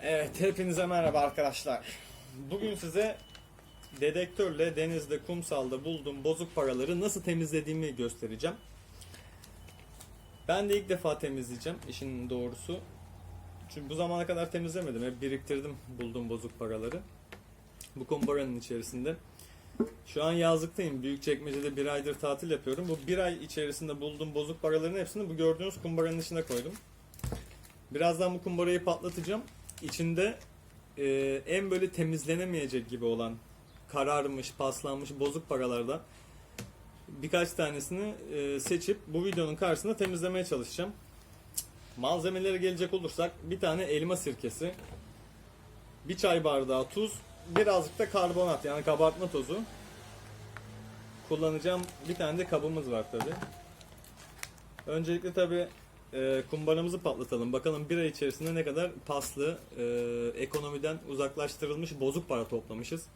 Evet, hepinize merhaba arkadaşlar. Bugün size dedektörle denizde, kumsalda bulduğum bozuk paraları nasıl temizlediğimi göstereceğim. Ben de ilk defa temizleyeceğim işin doğrusu. Çünkü bu zamana kadar temizlemedim. Hep biriktirdim bulduğum bozuk paraları. Bu kumbaranın içerisinde. Şu an yazlıktayım. Büyükçekmece'de bir aydır tatil yapıyorum. Bu bir ay içerisinde bulduğum bozuk paraların hepsini bu gördüğünüz kumbaranın içine koydum. Birazdan bu kumbarayı patlatacağım. İçinde e, en böyle temizlenemeyecek gibi olan kararmış, paslanmış, bozuk paralardan birkaç tanesini e, seçip bu videonun karşısında temizlemeye çalışacağım. Malzemelere gelecek olursak bir tane elma sirkesi, bir çay bardağı tuz, birazcık da karbonat yani kabartma tozu. Kullanacağım bir tane de kabımız var tabi. Öncelikle tabi e, kumbaramızı patlatalım. Bakalım bir ay içerisinde ne kadar paslı, e, ekonomiden uzaklaştırılmış bozuk para toplamışız.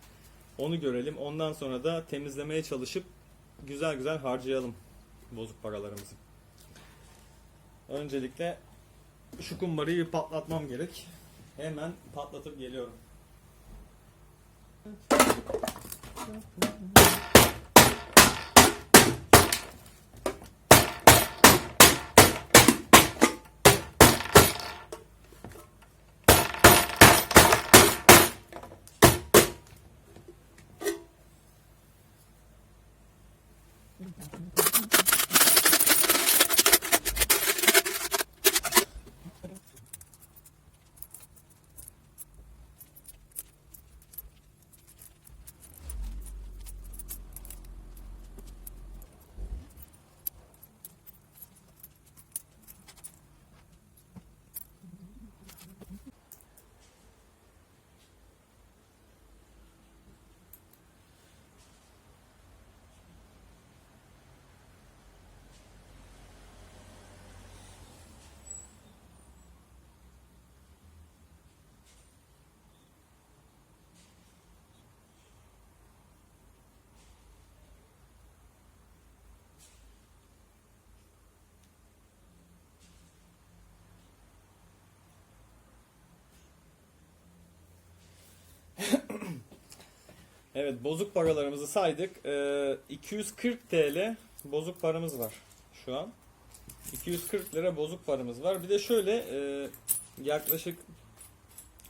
Onu görelim. Ondan sonra da temizlemeye çalışıp güzel güzel harcayalım bozuk paralarımızı. Öncelikle şu kumbarayı bir patlatmam gerek. Hemen patlatıp geliyorum. Evet bozuk paralarımızı saydık. Ee, 240 TL bozuk paramız var şu an. 240 lira bozuk paramız var. Bir de şöyle e, yaklaşık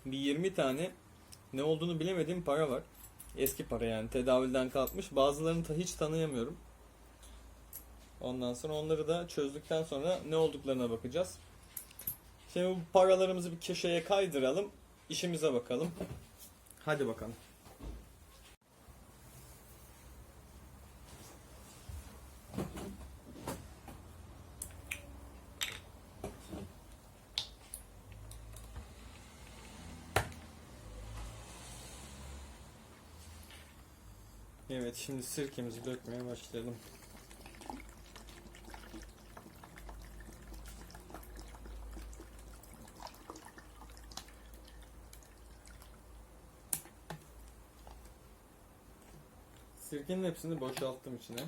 bir 20 tane ne olduğunu bilemediğim para var. Eski para yani tedavülden kalkmış. Bazılarını da hiç tanıyamıyorum. Ondan sonra onları da çözdükten sonra ne olduklarına bakacağız. Şimdi bu paralarımızı bir köşeye kaydıralım. İşimize bakalım. Hadi bakalım. Evet şimdi sirkemizi dökmeye başlayalım. Sirkenin hepsini boşalttım içine.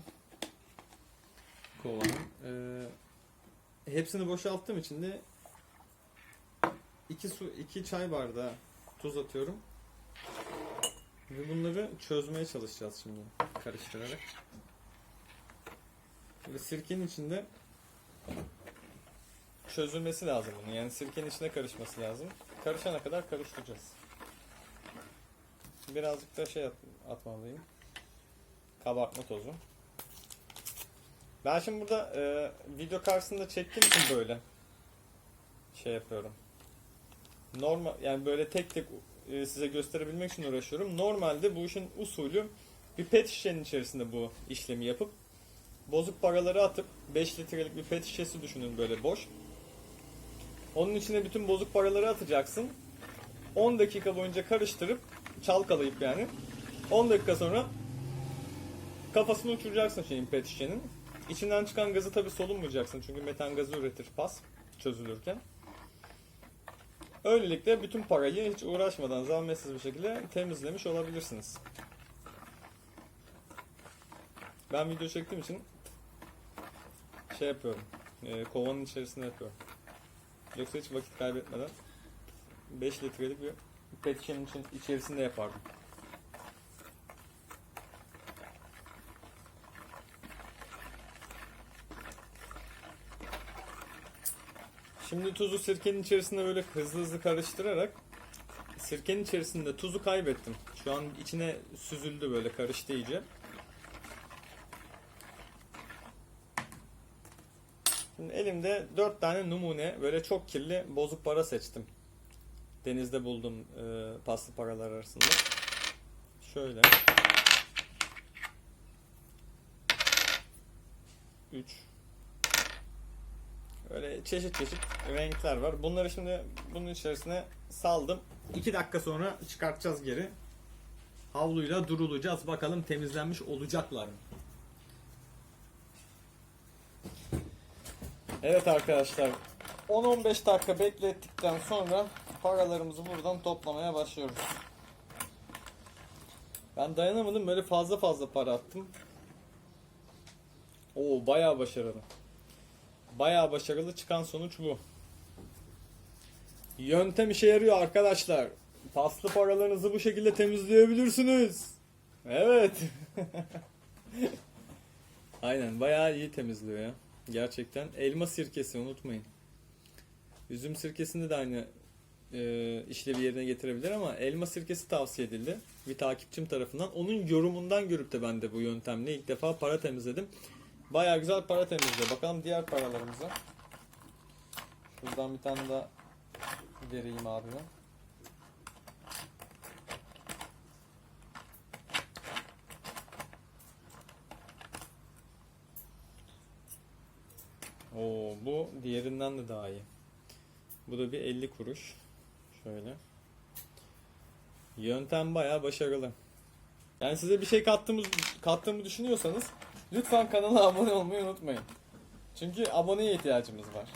Kovanın. Ee, hepsini boşalttığım için de su iki çay bardağı tuz atıyorum. Ve bunları çözmeye çalışacağız şimdi karıştırarak. Şimdi sirkenin içinde çözülmesi lazım bunun. Yani sirkenin içine karışması lazım. Karışana kadar karıştıracağız. Birazcık da şey at, atmalıyım. Kabartma tozu. Ben şimdi burada e, video karşısında çektiğim için böyle şey yapıyorum. Normal yani böyle tek tek e, size gösterebilmek için uğraşıyorum. Normalde bu işin usulü bir pet şişenin içerisinde bu işlemi yapıp bozuk paraları atıp 5 litrelik bir pet şişesi düşünün böyle boş. Onun içine bütün bozuk paraları atacaksın. 10 dakika boyunca karıştırıp çalkalayıp yani 10 dakika sonra kafasını uçuracaksın şeyin pet şişenin. İçinden çıkan gazı tabi solunmayacaksın çünkü metan gazı üretir pas çözülürken. Öylelikle bütün parayı hiç uğraşmadan zahmetsiz bir şekilde temizlemiş olabilirsiniz. Ben video çektiğim için şey yapıyorum. E, kovanın içerisinde yapıyorum. Yoksa hiç vakit kaybetmeden 5 litrelik bir pet şişenin içerisinde yapardım. Şimdi tuzu sirkenin içerisinde böyle hızlı hızlı karıştırarak sirkenin içerisinde tuzu kaybettim. Şu an içine süzüldü böyle karıştı iyice. Şimdi elimde 4 tane numune böyle çok kirli bozuk para seçtim. Denizde buldum e, paslı paralar arasında. Şöyle. 3 Böyle çeşit çeşit renkler var. Bunları şimdi bunun içerisine saldım. 2 dakika sonra çıkartacağız geri. Havluyla durulacağız. Bakalım temizlenmiş olacaklar mı? Evet arkadaşlar. 10-15 dakika beklettikten sonra paralarımızı buradan toplamaya başlıyoruz. Ben dayanamadım böyle fazla fazla para attım. Oo bayağı başarılı. Bayağı başarılı çıkan sonuç bu. Yöntem işe yarıyor arkadaşlar. Paslı paralarınızı bu şekilde temizleyebilirsiniz. Evet. Aynen bayağı iyi temizliyor ya. Gerçekten. Elma sirkesi unutmayın. Üzüm sirkesinde de aynı e, işlevi yerine getirebilir ama elma sirkesi tavsiye edildi. Bir takipçim tarafından. Onun yorumundan görüp de ben de bu yöntemle ilk defa para temizledim. Bayağı güzel para temizliyor. Bakalım diğer paralarımıza. Şuradan bir tane daha vereyim abime. Oo, bu diğerinden de daha iyi. Bu da bir 50 kuruş. Şöyle. Yöntem bayağı başarılı. Yani size bir şey kattığımız, kattığımı düşünüyorsanız lütfen kanala abone olmayı unutmayın. Çünkü aboneye ihtiyacımız var.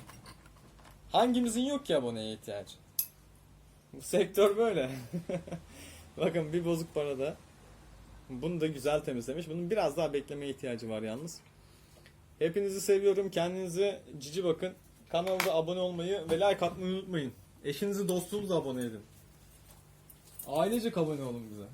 Hangimizin yok ki aboneye ihtiyacı? Bu sektör böyle. Bakın bir bozuk para da. Bunu da güzel temizlemiş. Bunun biraz daha beklemeye ihtiyacı var yalnız. Hepinizi seviyorum. Kendinize cici bakın. Kanalda abone olmayı ve like atmayı unutmayın. Eşinizi dostunuzu abone edin. Ailecek abone olun bize.